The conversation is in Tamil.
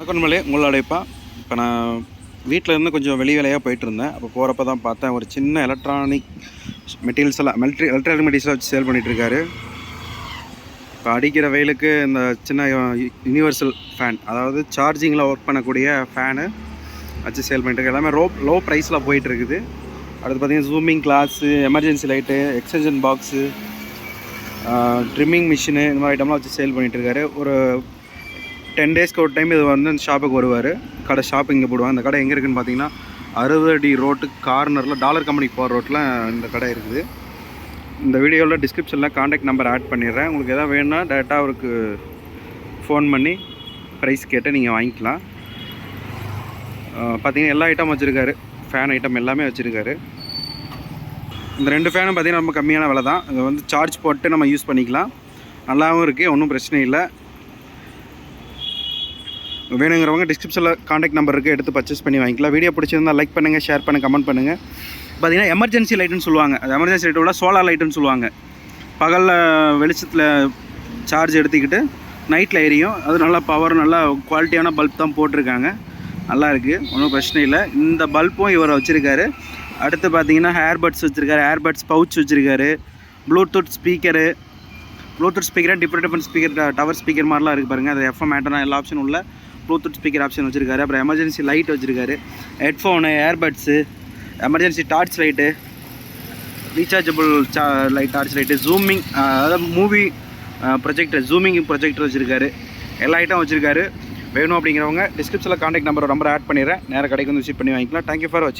வணக்கம் மலே உங்களோடைப்பா இப்போ நான் வீட்டில் இருந்து கொஞ்சம் வெளி வேலையாக போயிட்டு இருந்தேன் அப்போ போகிறப்ப தான் பார்த்தேன் ஒரு சின்ன எலக்ட்ரானிக் மெட்டீரியல்ஸ் எல்லாம் மெல்ட்ரி எலக்ட்ரானிக் மெட்டீரியல்ஸ் வச்சு சேல் பண்ணிகிட்ருக்காரு இப்போ அடிக்கிற வெயிலுக்கு இந்த சின்ன யூனிவர்சல் ஃபேன் அதாவது சார்ஜிங்கில் ஒர்க் பண்ணக்கூடிய ஃபேனு வச்சு சேல் பண்ணிட்டுருக்கு எல்லாமே லோ லோ ப்ரைஸில் போயிட்டுருக்குது. அடுத்து பார்த்தீங்கன்னா zooming glass emergency light extension box trimming machine இந்த மாதிரி ஐட்டம்லாம் வச்சு சேல் பண்ணிகிட்ருக்காரு ஒரு டென் டேஸ்க்கு ஒரு டைம் இது வந்து அந்த ஷாப்புக்கு வருவார். கடை ஷாப் இங்கே போடுவாங்க. அந்த கடை எங்கே இருக்குன்னு பார்த்தீங்கன்னா அறுபது அடி ரோட்டு கார்னரில் டாலர் கம்பெனிக்கு போகிற ரோட்டில் இந்த கடை இருக்குது. இந்த வீடியோவில் டிஸ்கிரிப்ஷனில் காண்டாக்ட் நம்பர் ஆட் பண்ணிடுறேன். உங்களுக்கு எதாவது வேணும்னா டேரெக்டாக அவருக்கு ஃபோன் பண்ணி ப்ரைஸ் கேட்டு நீங்கள் வாங்கிக்கலாம். பார்த்தீங்கன்னா எல்லா ஐட்டம் வச்சுருக்காரு. ஃபேன் ஐட்டம் எல்லாமே வச்சுருக்காரு. இந்த ரெண்டு ஃபேனும் பார்த்திங்கன்னா ரொம்ப கம்மியான விலை தான் இது வந்து சார்ஜ் போட்டு நம்ம யூஸ் பண்ணிக்கலாம். நல்லாவும் இருக்குது ஒன்றும் பிரச்சனை இல்லை. வேணுங்கிறவங்க டிஸ்கிரிப்ஷனில் காண்டாக்ட் நம்பர் இருக்குது எடுத்து பர்ச்சேஸ் பண்ணி வாங்கிக்கலாம். வீடியோ பிடிச்சிருந்தா லைக் பண்ணுங்கள் ஷேர் பண்ணுங்கள் கமெண்ட் பண்ணுங்கள் பார்த்தீங்கன்னா எமர்ஜென்சி லைட்டுன்னு சொல்லுவாங்க. அது எமர்ஜென்சி லைட்டை விட சோலார் லைட்டுன்னு சொல்லுவாங்க. பகலில் வெளிச்சத்தில் சார்ஜ் எடுத்துக்கிட்டு நைட்டில் எரியும். அது நல்லா பவர் நல்லா குவாலிட்டியான பல்ப் தான் போட்டிருக்காங்க. நல்லா இருக்குது ஒன்றும் பிரச்சனை இல்லை. இந்த பல்பும் இவர் வச்சுருக்காரு. அடுத்து பார்த்தீங்கன்னா ஹேர்பட்ஸ் வச்சுருக்காரு. ஹேர்பட்ஸ் பவுச் வச்சுருக்காரு. Bluetooth speaker Bluetooth speaker different different speaker tower speaker மாதிரிலாம் இருக்குது பாருங்கள் அது எஃப்எம் ஆண்டனா எல்லா ஆப்ஷனும் உள்ள. ப்ளூடூத் ஸ்பீக்கர் ஆப்ஷன் வச்சுருக்காரு. அப்புறம் எமர்ஜென்சி லைட் வச்சுருக்காரு. Headphone earbuds emergency torch light rechargeable சா லைட் டார்ச் லைட்டு ஜூமிங் அதாவது மூவி ப்ரொஜெக்டர் ஜூமிங் ப்ரொஜெக்டர் வச்சுருக்காரு. எல்லா ஐட்டம் வச்சுருக்காரு. வேணும் அப்படிங்கிறவங்க டிஸ்கிரிப்ஷனில் காண்டாக்ட் நம்பர் நம்பர் ஆட் பண்ணிடுறேன். நேராக கடைக்கு வந்து விசிட் பண்ணி வாங்கிக்கலாம். தேங்க்யூ ஃபார் வாட்சிங்